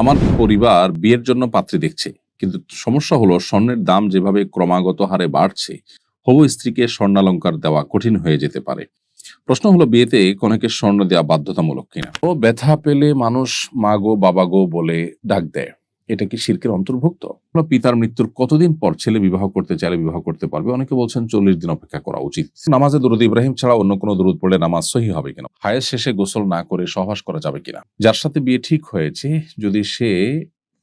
আমার পরিবার বিয়ের জন্য পাত্রী দেখছে, কিন্তু সমস্যা হলো স্বর্ণের দাম যেভাবে ক্রমাগত হারে বাড়ছে, হবু স্ত্রীকে স্বর্ণালঙ্কার দেওয়া কঠিন হয়ে যেতে পারে। প্রশ্ন হলো বিয়েতে কনেকে স্বর্ণ দেওয়া বাধ্যতামূলক কিনা? ও ব্যথা পেলে মানুষ মা গো, বাবা গো বলে ডাক দেয়। এটা কি শির্কের অন্তর্ভুক্ত? পিতার মৃত্যুর কতদিন পর ছেলে বিবাহ করতে চাইলে বিবাহ করতে পারবে? অনেকে বলছেন চল্লিশ দিন অপেক্ষা করা উচিত। নামাজে দরুদ ইব্রাহিম ছাড়া অন্য কোনো দরুদ পড়লে নামাজ সহি হবে কিনা? হায়ের শেষে গোসল না করে সহবাস করা যাবে কিনা? যার সাথে বিয়ে ঠিক হয়েছে, যদি সে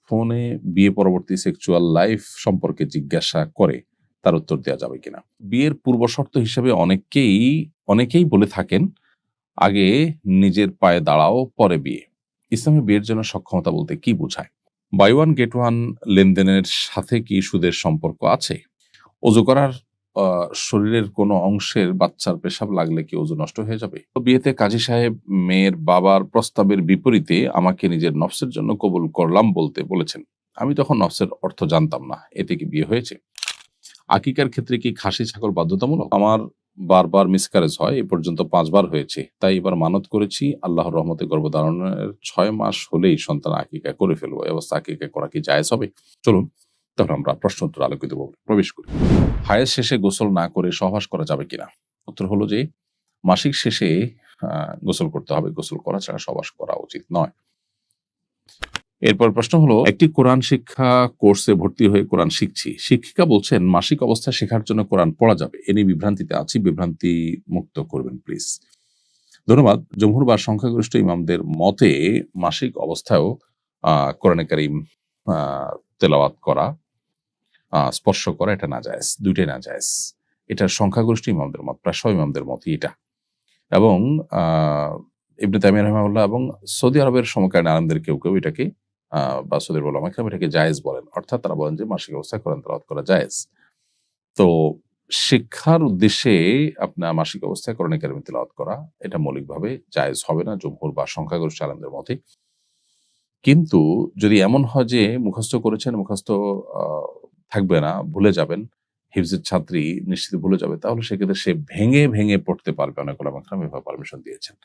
ফোনে বিয়ে পরবর্তী সেক্সুয়াল লাইফ সম্পর্কে জিজ্ঞাসা করে, তার উত্তর দেওয়া যাবে কিনা? বিয়ের পূর্ব শর্ত হিসেবে অনেকেই অনেকেই বলে থাকেন, আগে নিজের পায়ে দাঁড়াও, পরে বিয়ে। ইসলামে বিয়ের জন্য সক্ষমতা বলতে কি বোঝায়? বাই ওয়ান গেট ওয়ান লেনদেনের সাথে কি সুদের সম্পর্ক আছে? অজু করার শরীরের কোনো অংশের বাচ্চার পেশাব লাগলে কি অজু নষ্ট হয়ে যাবে? বিয়েতে কাজী সাহেব, মেয়ের বাবার প্রস্তাবের বিপরীতে আমাকে নিজের নফসের জন্য কবুল করলাম বলতে বলেছেন। আমি তখন নফসের অর্থ জানতাম না, এতে কি বিয়ে হয়েছে? আকিকার ক্ষেত্রে কি খাসি ছাগল বাধ্যতামূলক? আমার বারবার মিসকারেজ হয়, এ পর্যন্ত পাঁচবার হয়েছে। তাই এবার মানত করেছি, আল্লাহর রহমতে গর্ভধারণের ছয় মাস হলেই সন্তান আকিকা করে ফেলব। অবস্থা আকিকা করা কি জায়েজ হবে? চলুন তখন আমরা প্রশ্ন উত্তর আলোকিত প্রবেশ করি। হায়ের শেষে গোসল না করে সহবাস করা যাবে কিনা? উত্তর হলো যে, মাসিক শেষে গোসল করতে হবে। গোসল করা ছাড়া সহবাস করা উচিত নয়। এরপর প্রশ্ন হলো, একটি কোরআন শিক্ষা কোর্সে ভর্তি হয়ে কোরআন শিখছি। শিক্ষিকা বলছেন, মাসিক অবস্থায় শেখার জন্য কোরআন পড়া যাবে। এ নিয়ে বিভ্রান্তিতে আছি, বিভ্রান্তি মুক্ত করবেন প্লিজ ধন্যবাদ। জমহুর বা সংখ্যাগরিষ্ঠ ইমামদের মতে, মাসিক অবস্থায়ও কোরআনে কারিম তেলাওয়াত করা স্পর্শ করা, এটা না যায় দুইটাই না যায় এটা সংখ্যাগরিষ্ঠ ইমামদের মত প্রায় সব ইমামদের মতই এটা। এবং ইবনে তাইমিয়া রহমাউল্লাহ এবং সৌদি আরবের সমকালীন আলমদের কেউ কেউ এটাকে বা সৌদি ওলামা কেরাম এটাকে জায়েজ বলেন। অর্থাৎ তারা বলেন যে মাসিক অবস্থায় কোরআন তেলাওয়াত করা জায়েজ। তো শিক্ষার উদ্দেশ্যে আপনার মাসিক অবস্থায় কোরআন কারিম তেলাওয়াত করা, এটা মৌলিকভাবে জায়েজ হবে না, জমহুর বা সংখ্যাগরিষ্ঠ আলমদের মতে। কিন্তু যদি এমন হয় যে মুখস্থ করেছেন, মুখস্থ থাকবে না, ভুলে যাবেন, হিফজের ছাত্রী নিশ্চিত ভুলে যাবে, তাহলে সেক্ষেত্রে সে ভেঙে ভেঙে পড়তে পারবে। অনেক ওলামা এভাবে পারমিশন দিয়েছেন।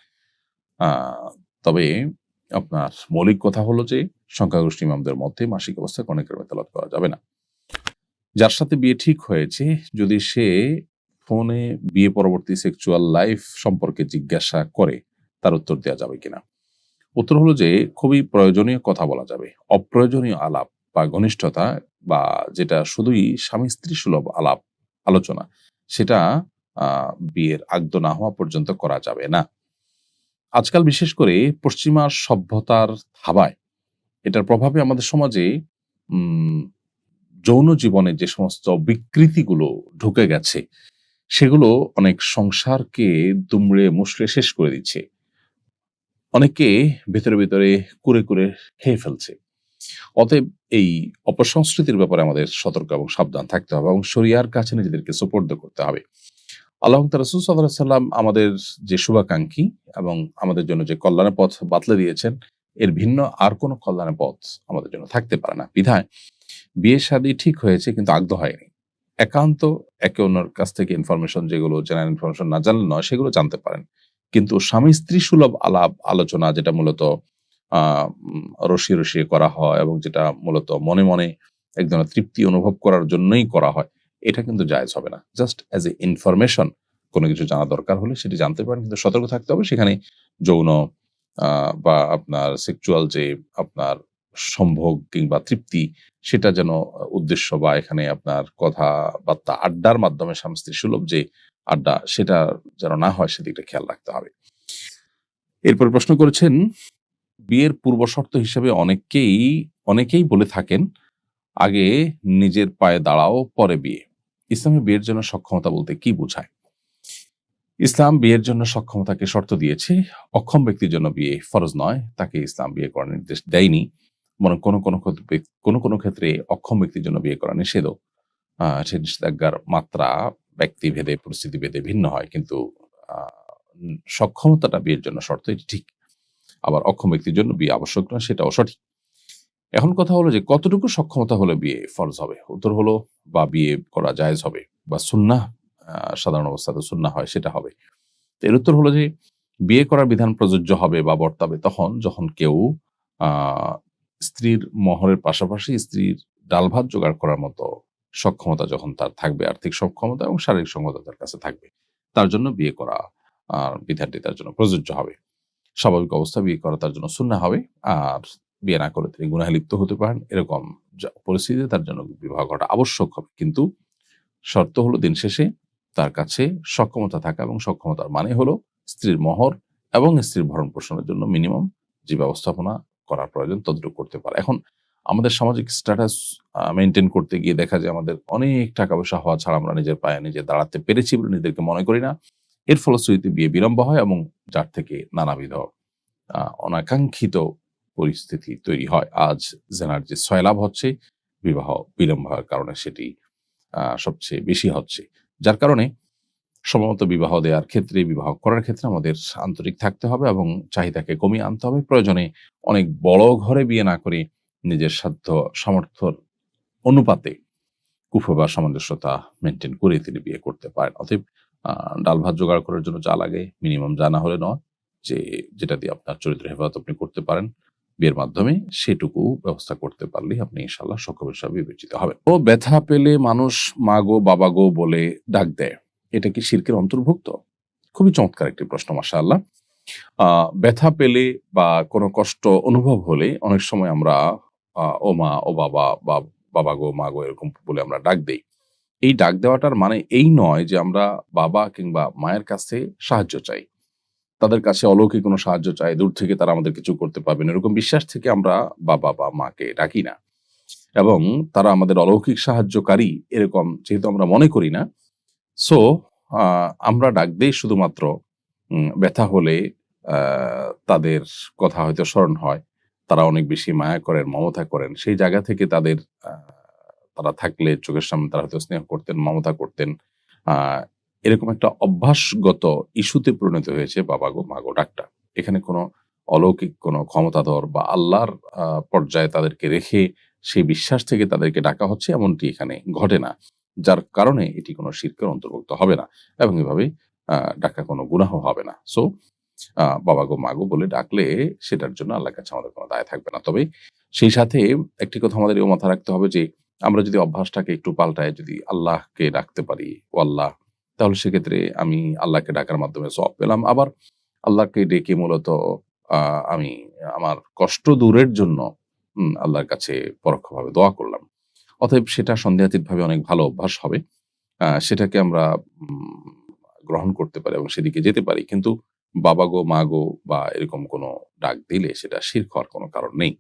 তবে আপনার মৌলিক কথা হলো যে সংখ্যাগরিষ্ঠ ইমামদের মধ্যে মাসিক অবস্থায় অনেক তেলাত করা যাবে না। যার সাথে বিয়ে ঠিক হয়েছে, যদি সে ফোনে বিয়ে পরবর্তী সেক্সুয়াল লাইফ সম্পর্কে জিজ্ঞাসা করে, তার উত্তর দেওয়া যাবে কিনা? উত্তর হলো যে, খুবই প্রয়োজনীয় কথা বলা যাবে। অপ্রয়োজনীয় আলাপ বা ঘনিষ্ঠতা বা যেটা শুধুই স্বামী স্ত্রী সুলভ আলাপ আলোচনা, সেটা বিয়ের আগদ না হওয়া পর্যন্ত করা যাবে না। আজকাল বিশেষ করে পশ্চিমা সভ্যতার থাবায় এটার প্রভাবে আমাদের সমাজে যৌন জীবনে যে সমস্ত বিকৃতিগুলো ঢুকে গেছে, সেগুলো অনেক সংসারকে দুমড়ে মুষড়ে শেষ করে দিচ্ছে। অনেকে ভেতরে ভেতরে কুরে কুরে খেয়ে ফেলছে। অতএব এই অপসংস্কৃতির ব্যাপারে আমাদের সতর্ক এবং সাবধান থাকতে হবে এবং শরিয়ার কাছে নিজেদেরকে সুপর্দ করতে হবে। আল্লাহ রসুল সাল্লাম আমাদের যে শুভাকাঙ্ক্ষী এবং আমাদের জন্য যে কল্যাণের পথ বাতলে দিয়েছেন এর ভিন্ন আর কোনো কল্যাণের পথ আমাদের জন্য থাকতে পারে না। বিধায় বিয়ে শাদী ঠিক হয়েছে কিন্তু আগ্ধ হয়নি। একান্ত একে অন্যর কাছ থেকে ইনফরমেশন যেগুলো জেনারেল ইনফরমেশন না জানলে নয়, সেগুলো জানতে পারেন। কিন্তু স্বামী স্ত্রী সুলভ আলাপ আলোচনা যেটা মূলত রসিয়ে রসিয়ে করা হয় এবং যেটা মূলত মনে মনে এক ধরনের তৃপ্তি অনুভব করার জন্যই করা হয়, এটা কিন্তু জায়েজ হবে না। জাস্ট অ্যাজ এ ইনফরমেশন কোনো কিছু জানা দরকার হলে সেটি জানতে পারেন, কিন্তু সতর্ক থাকতে হবে। সেখানে যৌন বা আপনার সেক্সুয়াল যে আপনার সম্ভোগ কিংবা তৃপ্তি, সেটা যেন উদ্দেশ্য বা এখানে আপনার কথাবার্তা আড্ডার মাধ্যমে স্বামী সুলভ যে আড্ডা, সেটা যেন না হয়, সেদিকটা খেয়াল রাখতে হবে। এরপর প্রশ্ন করেছেন, বিয়ের পূর্ব শর্ত হিসেবে অনেকেই অনেকেই বলে থাকেন, আগে নিজের পায়ে দাঁড়াও, পরে বিয়ে। ইসলামে বিয়ের জন্য সক্ষমতা বলতে কি বোঝায়? ইসলাম বিয়ের জন্য সক্ষমতাকে শর্ত দিয়েছে। অক্ষম ব্যক্তির জন্য বিয়ে ফরজ নয়, তাকে ইসলাম বিয়ে করার নির্দেশ দেয়নি। বরং কোনো কোনো কোনো কোনো ক্ষেত্রে অক্ষম ব্যক্তির জন্য বিয়ে করা নিষেধও সে নিষেধাজ্ঞার মাত্রা ব্যক্তি ভেদে পরিস্থিতি ভেদে ভিন্ন হয়। কিন্তু সক্ষমতাটা বিয়ের জন্য শর্ত, এটি ঠিক। আবার অক্ষম ব্যক্তির জন্য বিয়ে আবশ্যক নয়, সেটাও সঠিক। এখন কথা হলো যে কতটুকু সক্ষমতা হলে বিয়ে ফরজ হবে? উত্তর হলো, বা বিয়ে করা জায়েজ হবে, বা সুন্না সাধারণ অবস্থাতে সুন্না হয়, সেটা হবে। এর উত্তর হলো যে, বিয়ে করার বিধান প্রযোজ্য হবে বা বর্তাবে তখন যখন কেউ স্ত্রীর মহরের পাশাপাশি স্ত্রীর ডাল ভাত জোগাড় করার মতো সক্ষমতা যখন তার থাকবে, আর্থিক সক্ষমতা এবং শারীরিক সক্ষমতা তার কাছে থাকবে, তার জন্য বিয়ে করা বিধানটি তার জন্য প্রযোজ্য হবে। স্বাভাবিক অবস্থা, বিয়ে করা তার জন্য শূন্য হবে, আর বিয়ে না করে তিনি গুনাহে লিপ্ত হতে পারেন, এরকম পরিস্থিতিতে তার জন্য বিবাহ করাটা আবশ্যক হবে। কিন্তু শর্ত হলো দিন শেষে তার কাছে সক্ষমতা থাকা এবং সক্ষমতার মানে হলো স্ত্রীর মহর এবং স্ত্রীর ভরণ পোষণের জন্য মিনিমাম যে ব্যবস্থাপনা করার প্রয়োজন ততটুকু করতে পারে। এখন আমাদের সামাজিক স্ট্যাটাস মেনটেন করতে গিয়ে দেখা যায় আমাদের অনেক টাকা পয়সা হওয়া ছাড়া আমরা নিজের পায়ে নিজে দাঁড়াতে পেরেছি বলে নিজেদেরকে মনে করি না। এর ফলশ্রুতিতে বিয়ে বিলম্ব হয় এবং যার থেকে নানাবিধ অনাকাঙ্ক্ষিত পরিস্থিতি তৈরি হয়। আজ জেনার যে সয়লাভ হচ্ছে, বিবাহ বিলম্ব হওয়ার কারণে সেটি সবচেয়ে বেশি হচ্ছে। যার কারণে সময়মতো বিবাহ দেওয়ার ক্ষেত্রে, বিবাহ করার ক্ষেত্রে আমাদের আন্তরিক থাকতে হবে এবং চাহিদাকে কমিয়ে আনতে হবে। প্রয়োজনে অনেক বড় ঘরে বিয়ে না করে নিজের সাধ্য সামর্থ্যর অনুপাতে কুফ বা সামঞ্জস্যতা মেনটেন করে তিনি বিয়ে করতে পারেন। অতএব ডাল ভাত জোগাড় করার জন্য যা লাগে মিনিমাম জানা হলে নয় যে, যেটা দিয়ে আপনার চরিত্র হেফাজত আপনি করতে পারেন। বিয়ের মাধ্যমে সেটুকু ব্যবস্থা করতে পারলে আপনি ইনশাল্লাহ সক্ষম হিসাবে বিবেচিত হবেন। ও ব্যথা পেলে মানুষ মা গো, বাবা গো বলে ডাক দেয়। এটা কি শির্কের অন্তর্ভুক্ত? খুবই চমৎকার একটি প্রশ্ন আহ ব্যথা পেলে বা কোনো কষ্ট অনুভব হলে অনেক সময় আমরা ও মা, ও বাবা বা বাবা গো, মা গো এরকম বলে আমরা ডাক দেই। এই ডাক দেওয়াটার মানে এই নয় যে আমরা বাবা কিংবা মায়ের কাছে সাহায্য চাই। তাদের কাছে অলৌকিক কোনো সাহায্য চাই, দূর থেকে তারা আমাদের কিছু করতে পারবেন এরকম বিশ্বাস থেকে আমরা বাবা বা মাকে ডাকি না। এবং তারা আমাদের অলৌকিক সাহায্যকারী এরকম যেহেতু আমরা মনে করি না সো আমরা ডাক দিই শুধুমাত্র ব্যথা হলে তাদের কথা হয়তো স্মরণ হয়। তারা অনেক বেশি মায়া করেন, মমতা করেন। সেই জায়গা থেকে তাদের তারা থাকলে চোখের সামনে তারা হয়তো স্নেহ করতেন, মমতা করতেন। এরকম একটা অভ্যাসগত ইস্যুতে পরিণত হয়েছে বাবা গো, মা গো ডাকটা এখানে কোনো অলৌকিক কোনো ক্ষমতাধর বা আল্লাহর পর্যায়ে তাদেরকে রেখে সেই বিশ্বাস থেকে তাদেরকে ডাকা হচ্ছে এমনটি এখানে ঘটে না। যার কারণে এটি কোনো শিরকের অন্তর্ভুক্ত হবে না এবং এভাবে ডাকা কোনো গুনাহ হবে না। সো বাবা গো, মা গো বলে ডাকলে সেটার জন্য আল্লাহর কাছে আমাদের কোনো দায় থাকবে না। তবে সেই সাথে একটি কথা আমাদের এও মাথা রাখতে হবে যে, আমরা যদি অভ্যাসটাকে একটু পাল্টায় যদি আল্লাহকে ডাকতে পারি, ও আল্লাহ তাহলে সেক্ষেত্রে আমি আল্লাহকে ডাকার মাধ্যমে সব পেলাম। আবার আল্লাহকে ডেকে মূলত আমি আমার কষ্ট দূরের জন্য আল্লাহর কাছে পরোক্ষভাবে দোয়া করলাম। অতএব সেটা সন্দেহাতীতভাবে অনেক ভালো অভ্যাস হবে। সেটাকে আমরা গ্রহণ করতে পারি এবং সেদিকে যেতে পারি। কিন্তু বাবা গো, মা গো বা এরকম কোনো ডাক দিলে সেটা শির হওয়ার কোনো কারণ নেই।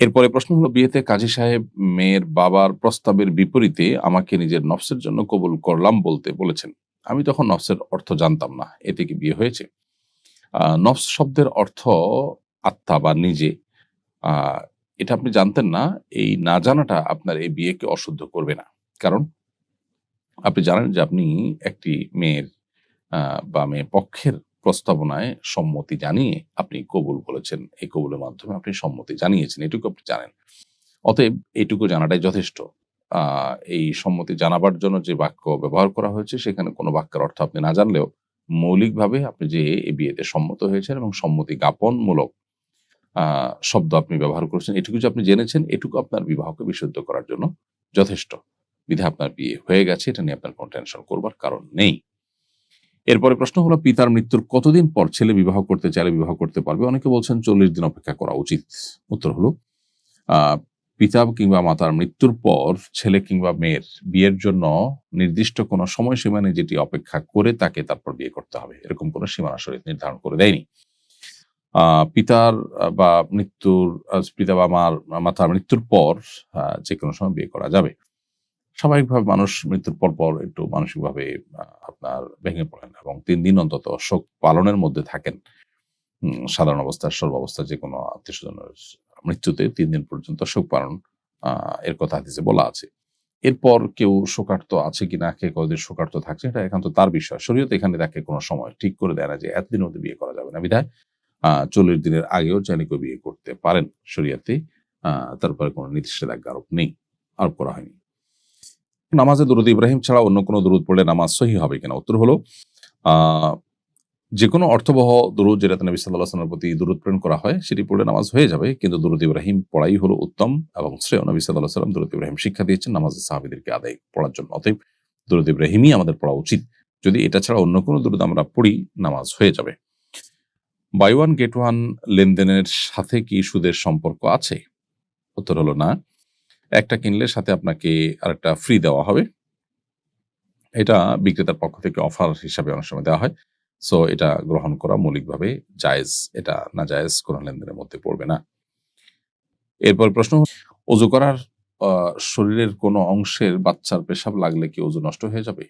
এরপরে প্রশ্ন হলো, বিয়েতে কাজী সাহেব মেয়ের বাবার প্রস্তাবের বিপরীতে আমাকে নিজের নফসের জন্য কবুল করলাম বলতে বলেছেন। আমি তখন নফসের অর্থ জানতাম না, এতে কি বিয়ে হয়েছে? নফস শব্দের অর্থ আত্মা বা নিজে। এটা আপনি জানতেন না, এই না জানাটা আপনার এই বিয়েকে অশুদ্ধ করবে না। কারণ আপনি জানেন যে আপনি একটি মেয়ের বা মেয়ে পক্ষের প্রস্তাবনায় সম্মতি জানিয়ে আপনি কবুল বলেছেন। এই কবুলের মাধ্যমে আপনি সম্মতি জানিয়েছেন, এটুকু আপনি জানেন। অতএব এটুকু জানাটাই যথেষ্ট। এই সম্মতি জানাবার জন্য যে বাক্য ব্যবহার করা হয়েছে, সেখানে কোনো বাক্যের অর্থ আপনি না জানলেও মৌলিকভাবে আপনি যে এ বিয়েতে সম্মত হয়েছেন এবং সম্মতি জ্ঞাপনমূলক শব্দ আপনি ব্যবহার করেছেন, এটুকু যে আপনি জেনেছেন, এটুকু আপনার বিবাহকে বিশুদ্ধ করার জন্য যথেষ্ট। বিধে আপনার বিয়ে হয়ে গেছে, এটা নিয়ে আপনার কোনো টেনশন করবার কারণ নেই। এরপরে প্রশ্ন হলো, পিতার মৃত্যুর কতদিন পর ছেলে বিবাহ করতে চাইলে বিবাহ করতে পারবে? অনেকে বলছেন চল্লিশ দিন অপেক্ষা করা উচিত। উত্তর হলো পিতা কিংবা মাতার মৃত্যুর পর ছেলে কিংবা মেয়ের বিয়ের জন্য নির্দিষ্ট কোনো সময়সীমা নেই যেটি অপেক্ষা করে তাকে তারপর বিয়ে করতে হবে। এরকম কোনো সীমানা শরীর নির্ধারণ করে দেয়নি। পিতার বা মৃত্যুর পিতা বা মার, মাতার মৃত্যুর পর যে কোনো সময় বিয়ে করা যাবে। স্বাভাবিকভাবে মানুষ মৃত্যুর পর পর একটু মানসিকভাবে আপনার ভেঙে পড়েন এবং তিন দিন অন্তত শোক পালনের মধ্যে থাকেন। সাধারণ অবস্থা, সর্বাবস্থা যে কোনো আত্মীয় স্বজনের মৃত্যুতে তিন দিন পর্যন্ত শোক পালন এর কথা হাদিসে বলা আছে। এরপর কেউ শোকার্ত আছে কি না কে কতদিন শোকার্ত থাকছে, এটা একান্ত তার বিষয়। শরীয়ত এখানে তাকে কোনো সময় ঠিক করে দেয় না যে এতদিনের মধ্যে বিয়ে করা যাবে না। বিধায় চল্লিশ দিনের আগেও চাইলে কেউ বিয়ে করতে পারেন। শরীয়তে তারপরে কোনো নিষেধাজ্ঞা আরোপ নেই, আরোপ করা হয়নি। নামাজে দুরুদ ইব্রাহিম ছাড়া অন্য কোনো দুরুদ পড়লে নামাজ সহি হবে কিনা? উত্তর হলো যে কোনো অর্থবহ দুরুদ যেটা সাল্লাহ আসলামের প্রতি দুরুদ প্রেরণ করা হয়, সেটি পড়লে নামাজ হয়ে যাবে, কিন্তু দুরুদ ইব্রাহিম পড়াই হলো উত্তম এবং শ্রেয়। নবী সাল্লাহ সাল্লাম দুরুদ ইব্রাহিম শিক্ষা দিয়েছেন নামাজের সাহাবিদেরকে আদায় পড়ার জন্য। অতএব দুরুদ ইব্রাহিমই আমাদের পড়া উচিত। যদি এটা ছাড়া অন্য কোনো দুরুদ আমরা পড়ি, নামাজ হয়ে যাবে। বাই ওয়ান গেট ওয়ান লেনদেনের সাথে কি সুদের সম্পর্ক আছে? উত্তর হলো না। একটা কিনলে সাথে আপনাকে আরেকটা ফ্রি দেওয়া হবে। এটা বিক্রেতার পক্ষ থেকে অফার হিসাবে অনেক সময় দেওয়া হয়। সো এটা গ্রহণ করা মৌলিকভাবে জায়েজ। এটা না জায়েজ কোনো লেনদেনের মধ্যে পড়বে না। এরপর প্রশ্ন অজু করার শরীরের কোনো অংশের বাচ্চার পেশাব লাগলে কি অজু নষ্ট হয়ে যাবে?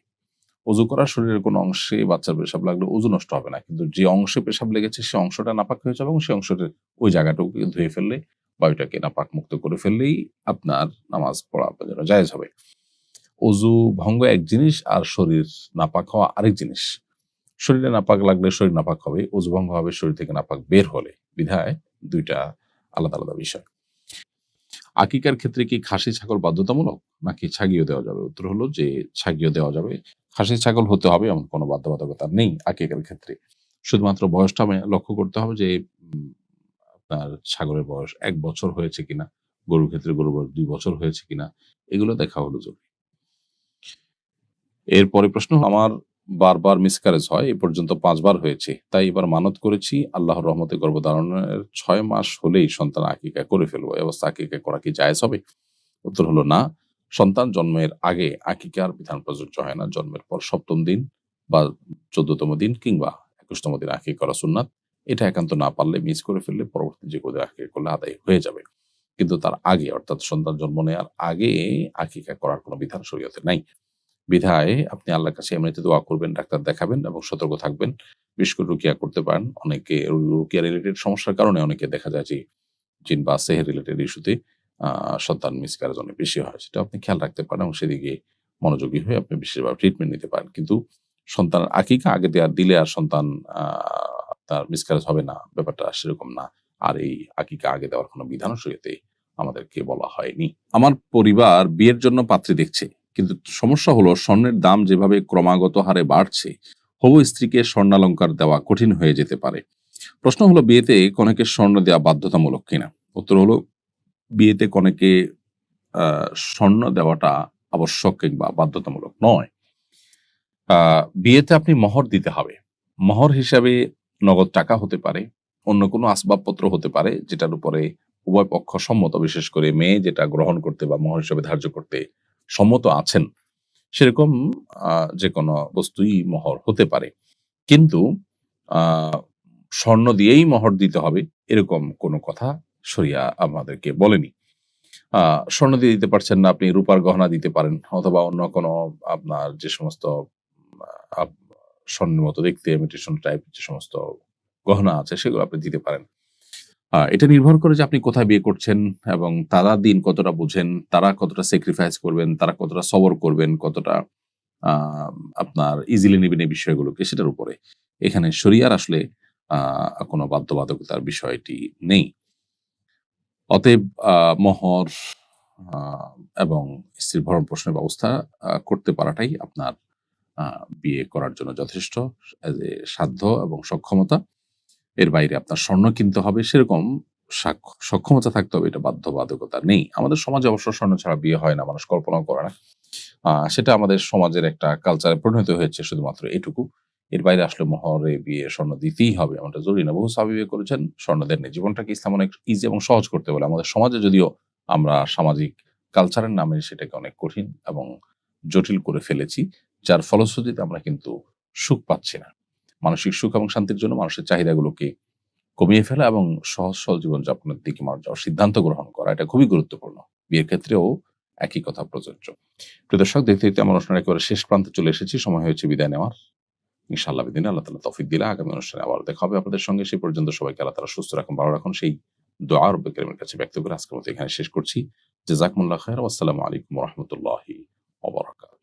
অজু করার শরীরের কোনো অংশে বাচ্চার পেশাব লাগলে অজু নষ্ট হবে না। কিন্তু যে অংশে পেশাব লেগেছে সে অংশটা নাপাক হয়ে যাবে এবং সেই অংশটা ওই জায়গাটুকু ধুয়ে ফেললে বা ওইটাকে নাপাক মুক্ত করে ফেললেই আপনার নামাজ পড়া আপনার জন্য জায়েজ হবে। অজু ভঙ্গ এক জিনিস আর শরীর নাপাক হওয়া আরেক জিনিস। শরীরে নাপাক লাগলে শরীর নাপাক হবে, অজু ভঙ্গ হবে, শরীর থেকে নাপাক বের হলে। বিধায় দুইটা আলাদা আলাদা বিষয়। আকিকার ক্ষেত্রে কি খাসি ছাগল বাধ্যতামূলক? নাকি ছাগিয়ে দেওয়া যাবে? উত্তর হলো যে ছাগিয়ে দেওয়া যাবে। খাসি ছাগল হতে হবে এমন কোনো বাধ্যবাধকতা নেই আকিকার ক্ষেত্রে। শুধুমাত্র বয়সটা লক্ষ্য করতে হবে যে আপনার ছাগলের বয়স এক বছর হয়েছে কিনা, গরুর ক্ষেত্রে গরুর বয়স দুই বছর হয়েছে কিনা, এগুলো দেখা হলো জরুরি। এরপরে প্রশ্ন, আমার বারবার মিসকারেজ হয়, এ পর্যন্ত পাঁচবার হয়েছে, তাই এবার মানত করেছি, আল্লাহর রহমতে গর্ভধারণের ছয় মাস হলেই সন্তান আকিকা করে ফেলব। অবস্থা আকিকা করা কি জায়েজ হবে? উত্তর হলো না। সন্তান জন্মের আগে আকিকার বিধান প্রযোজ্য হয় না। জন্মের পর সপ্তম দিন বা চোদ্দতম দিন কিংবা একুশতম দিন আকিকা করা সুন্নাত। এটা একান্ত না পারলে মিস করে ফেললে পরবর্তী যে কোনো আকিকা করলে আদায় হয়ে যাবে। কিন্তু তার আগে, অর্থাৎ সন্তান জন্ম নেওয়ার আগে আকিকা করার কোনো বিধান শরীয়তে নাই। বিধায় আপনি আল্লাহর কাছে এমনিতে দোয়া করবেন, ডাক্তার দেখাবেন এবং সতর্ক থাকবেন। বিশেষ করে রুকিয়া করতে পারেন। অনেকে রুকিয়া রিলেটেড সমস্যার কারণে অনেকে দেখা যায় যে জিন বা সেহের রিলেটেড ইস্যুতে সন্তান মিসক্যারেজ অনেক বেশি হয়। সেটা আপনি খেয়াল রাখতে পারেন এবং সেদিকে মনোযোগী হয়ে আপনি বিশেষভাবে ট্রিটমেন্ট নিতে পারেন। কিন্তু সন্তানের আকিকা আগে দেওয়ার দিলে আর সন্তান আহ, আপনার মিসক্যারেজ হবে না ব্যাপারটা সেরকম না। আর এই আকিকা আগে দেওয়ার কোনো বিধান শরীয়তে আমাদেরকে বলা হয়নি। আমার পরিবার বিয়ের জন্য পাত্রী দেখছে কিন্তু সমস্যা হলো স্বর্ণের দাম যেভাবে ক্রমাগত হারে বাড়ছে হবু স্ত্রীকে স্বর্ণালঙ্কার দেওয়া কঠিন হয়ে যেতে পারে। প্রশ্ন হলো বিয়েতে কনেকে স্বর্ণ দেওয়া বাধ্যতামূলক কিনা? উত্তর হলো বিয়েতে কনেকে স্বর্ণ দেওয়াটা আবশ্যক কিংবা বাধ্যতামূলক নয়। বিয়েতে আপনি মহর দিতে হবে। মহর হিসাবে নগদ টাকা হতে পারে, অন্য কোনো আসবাবপত্র হতে পারে, যেটার উপরে উভয় পক্ষ সম্মত, বিশেষ করে মেয়ে যেটা গ্রহণ করতে বা মহর হিসাবে ধার্য করতে সম্মত আছেন। সেরকম যে কোনো বস্তুই মহর হতে পারে। কিন্তু স্বর্ণ দিয়েই মহর দিতে হবে, এরকম কোনো কথা সরিয়া আমাদেরকে বলেনি। স্বর্ণ দিয়ে দিতে পারছেন না, আপনি রূপার গহনা দিতে পারেন, অথবা অন্য কোনো আপনার যে সমস্ত স্বর্ণের মতো দেখতে ইমিটেশন টাইপ যে সমস্ত গহনা আছে, সেগুলো আপনি দিতে পারেন। এটা নির্ভর করে যে আপনি কোথায় বিয়ে করছেন এবং তারা দিন কতটা বুঝেন, তারা কতটা স্যাক্রিফাইস করবেন, তারা কতটা সবর করবেন, কতটা আপনার ইজিলি নেবেন এই বিষয়গুলোকে, সেটার উপরে। এখানে শরিয়ার আসলে কোনো বাধ্যবাধকতার বিষয়টি নেই। অতএব মোহর এবং স্ত্রীর ভরণ পোষণের ব্যবস্থা করতে পারাটাই আপনার বিয়ে করার জন্য যথেষ্ট সাধ্য এবং সক্ষমতা। এর বাইরে আপনার স্বর্ণ কিনতে হবে, সেরকম সাক্ষ- সক্ষমতা থাকতে হবে, এটা বাধ্যবাধকতা নেই। আমাদের সমাজে অবশ্য স্বর্ণ ছাড়া বিয়ে হয় না, মানুষ কল্পনাও করে না। সেটা আমাদের সমাজের একটা কালচারে পরিণত হয়েছে শুধুমাত্র এটুকু। এর বাইরে আসলে মহরে বিয়ে স্বর্ণ দিতেই হবে, এমনটা জরুরি না। বহু সাহাবী বিয়ে করেছেন, স্বর্ণ দেননি। জীবনটাকে ইসলাম অনেক ইজি এবং সহজ করতে বলে। আমাদের সমাজে যদিও আমরা সামাজিক কালচারের নামে সেটাকে অনেক কঠিন এবং জটিল করে ফেলেছি যার ফলশ্রুতিতে আমরা কিন্তু সুখ পাচ্ছি না। মানসিক সুখ এবং শান্তির জন্য মানুষের চাহিদাগুলোকে কমিয়ে ফেলা এবং সহজ, সরল জীবনযাপনের দিকে মানুষ যাওয়ার সিদ্ধান্ত গ্রহণ করা, এটা খুবই গুরুত্বপূর্ণ। বিয়ের ক্ষেত্রেও একই কথা প্রযোজ্য। প্রিয় দর্শক, দেখতে দেখতে আমার অনুষ্ঠান একেবারে শেষ প্রান্তে চলে এসেছি। সময় হয়েছে বিদায় নেওয়ার। ইনশাআল্লাহ বিদিন আল্লাহ তালা তফিক দিলা আগামী অনুষ্ঠানে আবার দেখা হবে আপনাদের সঙ্গে। সেই পর্যন্ত সবাইকে আল্লাহ তালা সুস্থ রাখুন, ভালো রাখুন। সেই দোয়া রব্বে করিমের কাছে ব্যক্ত করে আজকের মতো এখানে শেষ করছি। জাজাকমুল্লাহ খায়ের আসসালামু আলাইকুম রহমতুল্লাহি ওবরাকাত